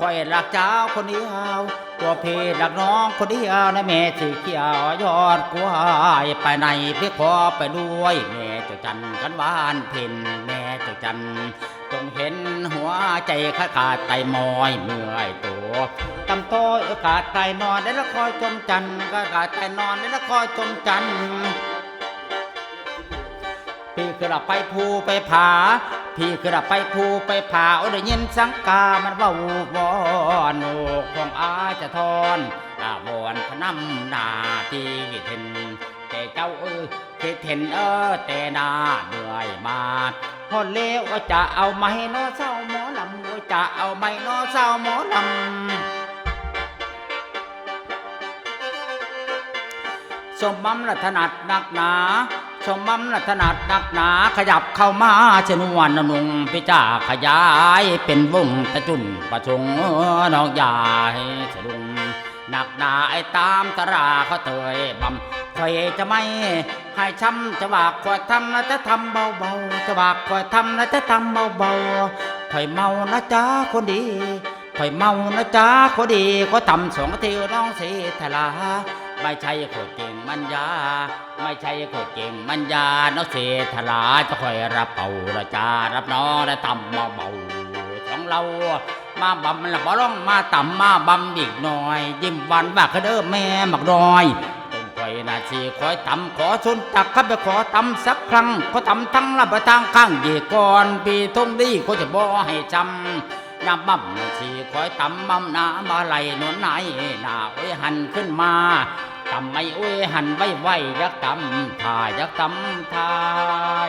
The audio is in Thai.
คอยรักเจ้าคนเดียวตัวพี่รักน้องคนเดียวนะแม่สีเขียวยอดกล้วยไปไหนพี่ขอไปด้วยแม่เจ้าจันกันหวานเพ็ญแม่เจ้าจันจงเห็นหัวใจขาดขาดไตมอยเมื่อยตัวตำโตโอกาสไตนอนได้ละคอยจมจันก็กาดไตนอนได้ละคอยจมจันทร์ พี่คือราไปภูไปผา พี่คือราไปภูไปผาโอ้ได้ยินสังกามันว่าวอนโอกของอาจะทอนอาบอนขนำนาที่เห็นแต่เจ้าเออที่เห็นเออแต่นาเหนื่อยมาพอเลวว่าจะเอาไหมเนอเศร้าหมอลำว่าจะเอาไหมเนอเศร้าหมอลำสมบัมรัถนัดนักหนา สมัมรัถนัดนักหนาขยับเข้ามาชนวนนุงพิจาขยายเป็นวงตะจุนประชงนอกยาให้สะดุงหนักหนาไอ้ตามตราเขาเตยบำคอยจะไม่ให้ช้ำจะบากคอยทำนะจะทำเบาๆจะบากคอยทำนะจะทำเบาๆคอยเมานะจ้าคนดีคอยเมานะจ้าคนดีก็ทำสองเทีน้องสีทลา ไม่ใช่คนเก่งมันยา ไม่ใช่คนเก่งมันยาน้องเสถลาจะคอยรับเป่าละจารับน้องและทำมาเบาสองเรามาบำละบ่ร้องมาต่ำมาบำอีกหน่อย ยิ้มหวานบักเด้อแม่มักน้อยต้นคอยนาทีคอยตำขอชุนตักขับไปขอตำสักครั้งขอตำทั้งละประทางข้างเยก่อนปีทงดีก็จะบ่ให้จำยามบ่ำนาทีคอยตำบ่ำนามาไหลหนวนไหนหน้าโอ้ยหันขึ้นมา ตำไม่เอ้ยหันไว้ไว้ยักตำทายยักตำทาย